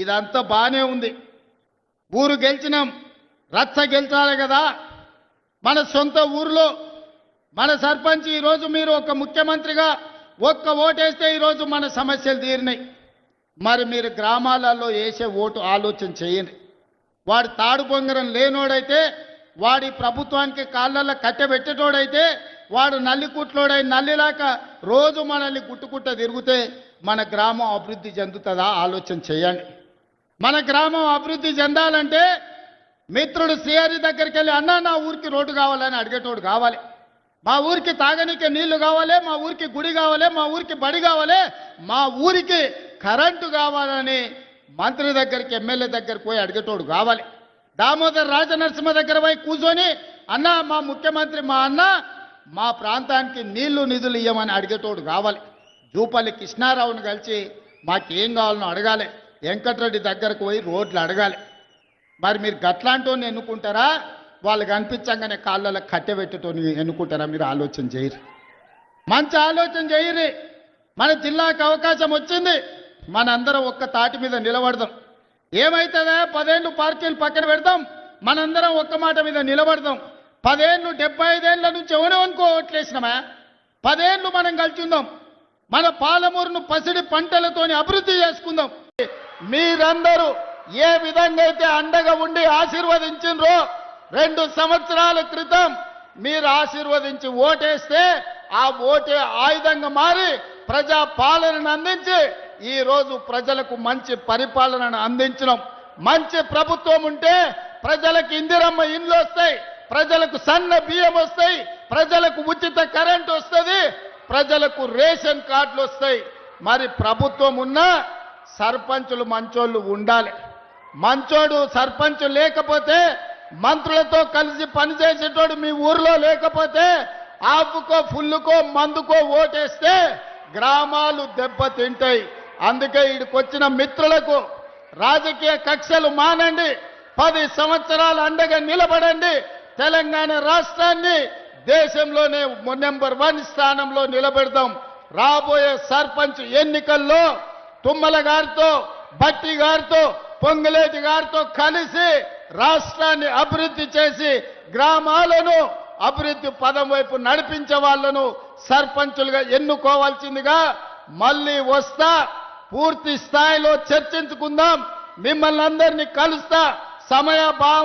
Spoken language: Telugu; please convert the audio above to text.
ఇదంతా బాగానే ఉంది. ఊరు గెలిచినాం. రచ్చ గెలిచాలి కదా. మన సొంత ఊరిలో మన సర్పంచ్ ఈరోజు మీరు ఒక ముఖ్యమంత్రిగా ఒక్క ఓటేస్తే ఈరోజు మన సమస్యలు తీరినాయి. మరి మీరు గ్రామాలలో వేసే ఓటు ఆలోచన చేయండి. వాడు తాడు బొంగరం లేనోడైతే వాడి ప్రభుత్వానికి కాళ్ళల్లో కట్టెబెట్టేటోడైతే వాడు నల్లి కుట్లోడై నల్లిలాక రోజు మనల్ని గుట్టుకుట్ట తిరిగితే మన గ్రామం అభివృద్ధి చెందుతుందా? ఆలోచన చేయండి. మన గ్రామం అభివృద్ధి చెందాలంటే మిత్రుడు సిఆరి దగ్గరికి వెళ్ళి అన్నా నా ఊరికి రోడ్డు కావాలని అడిగేటోడు కావాలి. మా ఊరికి తాగనీకి నీళ్ళు కావాలి మా ఊరికి గుడి కావాలి మా ఊరికి బడి కావాలి మా ఊరికి కరెంటు కావాలని మంత్రి దగ్గరికి ఎమ్మెల్యే దగ్గరికి పోయి అడిగేటోడు కావాలి. దామోదర్ రాజనరసింహ దగ్గర పోయి కూర్చొని అన్న మా ముఖ్యమంత్రి మా అన్న మా ప్రాంతానికి నీళ్ళు నిధులు ఇవ్వమని అడిగేటోడు కావాలి. జూపల్లి కృష్ణారావుని కలిసి మాకేం కావాలనో అడగాలి. వెంకటరెడ్డి దగ్గరకు పోయి రోడ్లు అడగాలి. మరి మీరు గట్లాంటోని ఎన్నుకుంటారా? వాళ్ళకి అనిపించంగానే కాళ్ళలో కట్టెబెట్టేటోని ఎన్నుకుంటారా? మీరు ఆలోచన చేయరు. మంచి ఆలోచన చేయరు. మన జిల్లాకు అవకాశం వచ్చింది. మనందరం ఒక్క తాటి మీద నిలబడదాం. ఏమవుతుందా పదేళ్ళు పార్టీలు పక్కన పెడదాం. మనందరం ఒక్క మాట మీద నిలబడదాం. పదేళ్ళు డెబ్బై ఐదేళ్ళ నుంచి ఎవరెవనుకో ఓట్లేసినామా? పదేళ్ళు మనం కలిసి ఉందాం. మన పాలమూరును పసిడి పంటలతోని అభివృద్ధి చేసుకుందాం. మీరందరూ ఏ విధంగా అయితే అండగా ఉండి ఆశీర్వదించిండ్రో రెండు సంవత్సరాల క్రితం మీరు ఆశీర్వదించి ఓటేస్తే ఆ ఓటే ఆయుధంగా మారి ప్రజా పాలనను అందించి ఈరోజు ప్రజలకు మంచి పరిపాలనను అందించడం మంచి ప్రభుత్వం ఉంటే ప్రజలకు ఇందిరమ్మ ఇండ్లు వస్తాయి ప్రజలకు సన్న బియ్యం వస్తాయి ప్రజలకు ఉచిత కరెంట్ వస్తుంది ప్రజలకు రేషన్ కార్డులు వస్తాయి. మరి ప్రభుత్వం ఉన్నా సర్పంచులు మంచోళ్ళు ఉండాలి. మంచోడు సర్పంచ్ లేకపోతే మంత్రులతో కలిసి పనిచేసేటోడు మీ ఊర్లో లేకపోతే ఆపుకో ఫుల్లుకో మందుకో ఓటేస్తే గ్రామాలు దెబ్బతింటాయి. అందుకే ఇక్కడికొచ్చిన మిత్రులకు రాజకీయ కక్షలు మానండి. పది సంవత్సరాలు అండగా నిలబడండి. తెలంగాణ రాష్ట్రాన్ని దేశంలోనే నెంబర్ వన్ స్థానంలో నిలబెడదాం. రాబోయే సర్పంచ్ ఎన్నికల్లో తుమ్మల గారితో భట్టి గారితో పొంగులేటి గారితో కలిసి రాష్ట్రాన్ని అభివృద్ధి చేసి గ్రామాలను అభివృద్ధి పదం వైపు నడిపించే వాళ్ళను సర్పంచులుగా ఎన్నుకోవాల్సిందిగా మళ్ళీ వస్తా పూర్తి స్థాయిలో చర్చించుకుందాం. మిమ్మల్ని అందరినీ కలుస్తా. సమయ భావం